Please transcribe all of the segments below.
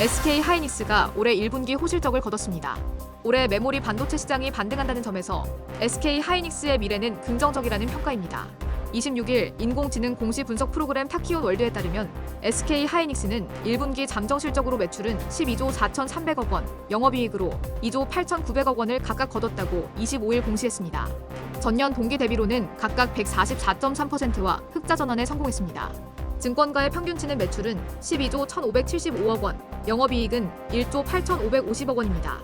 SK 하이닉스가 올해 1분기 호실적을 거뒀습니다. 올해 메모리 반도체 시장이 반등한다는 점에서 SK 하이닉스의 미래는 긍정적이라는 평가입니다. 26일 인공지능 공시 분석 프로그램 타키온 월드에 따르면 SK 하이닉스는 1분기 잠정 실적으로 매출은 12조 4,300억 원, 영업이익으로 2조 8,900억 원을 각각 거뒀다고 25일 공시했습니다. 전년 동기 대비로는 각각 144.3%와 흑자 전환에 성공했습니다. 증권가의 평균치는 매출은 12조 1,575억 원, 영업이익은 1조 8,550억 원입니다.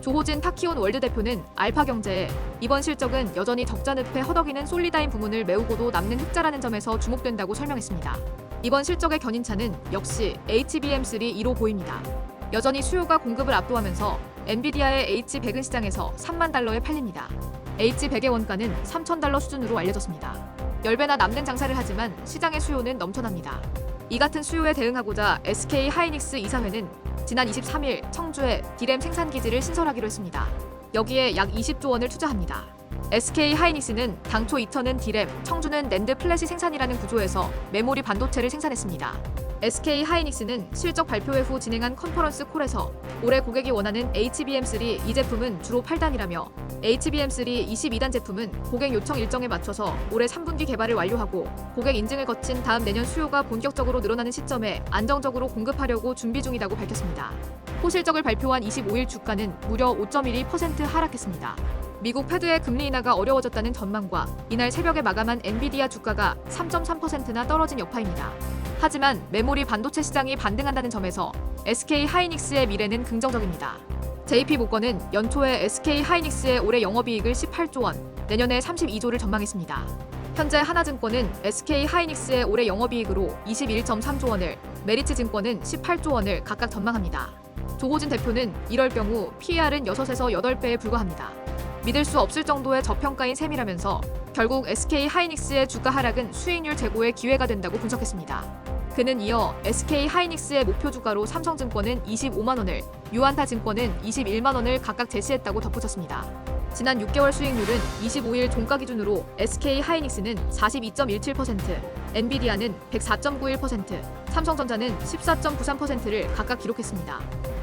조호진 타키온 월드 대표는 알파경제에 이번 실적은 여전히 적자 늪에 허덕이는 솔리다인 부문을 메우고도 남는 흑자라는 점에서 주목된다고 설명했습니다. 이번 실적의 견인차는 역시 HBM3 1호 보입니다. 여전히 수요가 공급을 압도하면서 엔비디아의 H100은 시장에서 3만 달러에 팔립니다. H100의 원가는 3천 달러 수준으로 알려졌습니다. 10배나 남는 장사를 하지만 시장의 수요는 넘쳐납니다. 이 같은 수요에 대응하고자 SK 하이닉스 이사회는 지난 23일 청주에 디램 생산 기지를 신설하기로 했습니다. 여기에 약 20조 원을 투자합니다. SK 하이닉스는 당초 이천은 디램, 청주는 낸드 플래시 생산이라는 구조에서 메모리 반도체를 생산했습니다. SK 하이닉스는 실적 발표회 후 진행한 컨퍼런스 콜에서 올해 고객이 원하는 HBM3 이 제품은 주로 8단이라며 HBM3 22단 제품은 고객 요청 일정에 맞춰서 올해 3분기 개발을 완료하고 고객 인증을 거친 다음 내년 수요가 본격적으로 늘어나는 시점에 안정적으로 공급하려고 준비 중이라고 밝혔습니다. 호실적을 발표한 25일 주가는 무려 5.12% 하락했습니다. 미국 패드의 금리 인하가 어려워졌다는 전망과 이날 새벽에 마감한 엔비디아 주가가 3.3%나 떨어진 여파입니다. 하지만 메모리 반도체 시장이 반등한다는 점에서 SK 하이닉스의 미래는 긍정적입니다. JP 모건은 연초에 SK 하이닉스의 올해 영업이익을 18조 원, 내년에 32조를 전망했습니다. 현재 하나증권은 SK 하이닉스의 올해 영업이익으로 21.3조 원을, 메리츠 증권은 18조 원을 각각 전망합니다. 조호진 대표는 이럴 경우 PER은 6에서 8배에 불과합니다. 믿을 수 없을 정도의 저평가인 셈이라면서 결국 SK 하이닉스의 주가 하락은 수익률 제고의 기회가 된다고 분석했습니다. 그는 이어 SK 하이닉스의 목표 주가로 삼성증권은 25만 원을, 유한타 증권은 21만 원을 각각 제시했다고 덧붙였습니다. 지난 6개월 수익률은 25일 종가 기준으로 SK 하이닉스는 42.17%, 엔비디아는 104.91%, 삼성전자는 14.93%를 각각 기록했습니다.